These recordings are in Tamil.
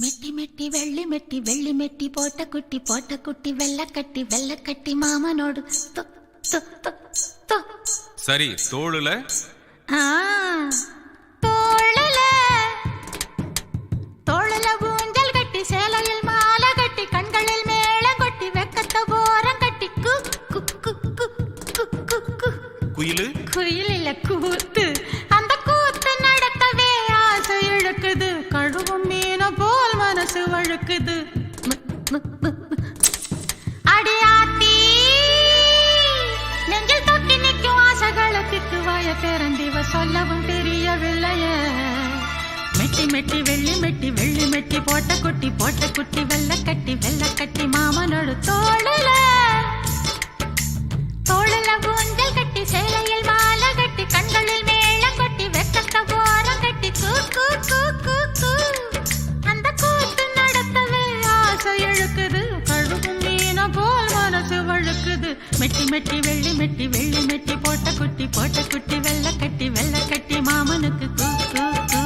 மெட்டி மெட்டி வெள்ளி மெட்டி வெள்ளி மெட்டி போட்ட குட்டி போட்ட குட்டி வெள்ளக்கட்டி வெள்ளக்கட்டி மாமனோடு. சரி தோளுல? தோளுல. தோளுல ஊஞ்சல் கட்டி சேலையில் மாலை கட்டி கண்களில் மேளம் கொட்டி வெக்கத்த ஓரம் கட்டி குயிலு குயில்? இல்ல கூத்து. ஆசைகளுக்கு சொல்லவும் தெரியவில்லையே. மெட்டி மெட்டி வெள்ளி மெட்டி வெள்ளி மெட்டி போட்ட குட்டி போட்ட குட்டி வெள்ள கட்டி வெள்ள கட்டி மாமனோடு தோழல தோழல ஊஞ்சல் கட்டி சேலையில் மெட்டி வெள்ளி மெட்டி வெள்ளி மெட்டி போட்ட குட்டி போட்ட குட்டி வெள்ள கட்டி வெள்ள கட்டி மாமனுக்கு கூ கூ கூ.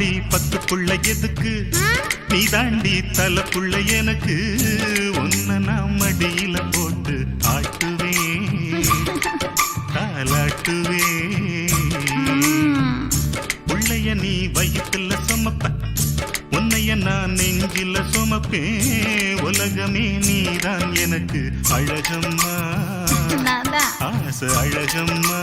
அத்தாடி பத்து புள்ள எதுக்கு? நீ தாண்டி தலை புள்ள எனக்கு. உன்னை நான் மடியில போட்டு ஆட்டுவேன். தாலாட்டுவேன் புள்ளைய நீ வயிற்றுல சுமப்ப. உன்னைய நான் நெஞ்சில சுமப்பேன். உலகமே நீதான் எனக்கு அழகம்மா. ஆசை அழகம்மா.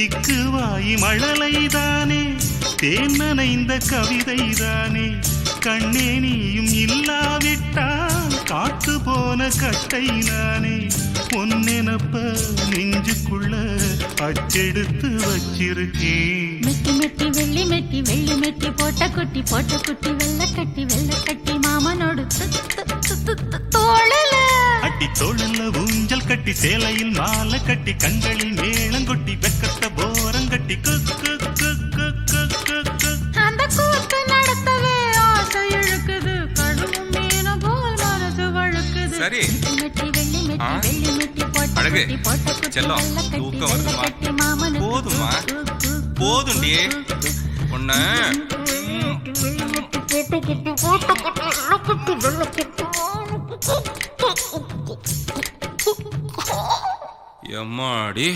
திக்கு வாயி மழலைதானே? தேன் நனைந்த கவிதைதானே? கண்ணே நீயும் இல்லாவிட்டால் காத்து போன கட்டை நானே. பொன்னெனப்ப நெஞ்சுக்குள்ள அச்செடுத்து வச்சிருக்கேன். மெட்டி மெட்டி வெள்ளி மெட்டி வெள்ளி மெட்டி போட்ட குட்டி போட்ட குட்டி வெள்ள கட்டி வெள்ள கட்டி மாமனோடு து- து- து- து- து- தோளுல. அட்டி தோழல்ல ஊஞ்சல் கட்டி சேலையில் மாலை கட்டி கண்களில் மேளங்கொட்டி வெக்கத்த கட்டி குக்கு குக்கு குக்கு அந்த கூத்து நடத்தவே ஆசை இழுக்குது கடுவும் மீன போல் மனது வழுக்குது சரி வெட்டி வெள்ளி மெட்டி வெள்ளி மெட்டி போட்டு போட்டு செல்லம் தூக்கம் வருதுமா போதுமா போதுண்டி எம்மாடி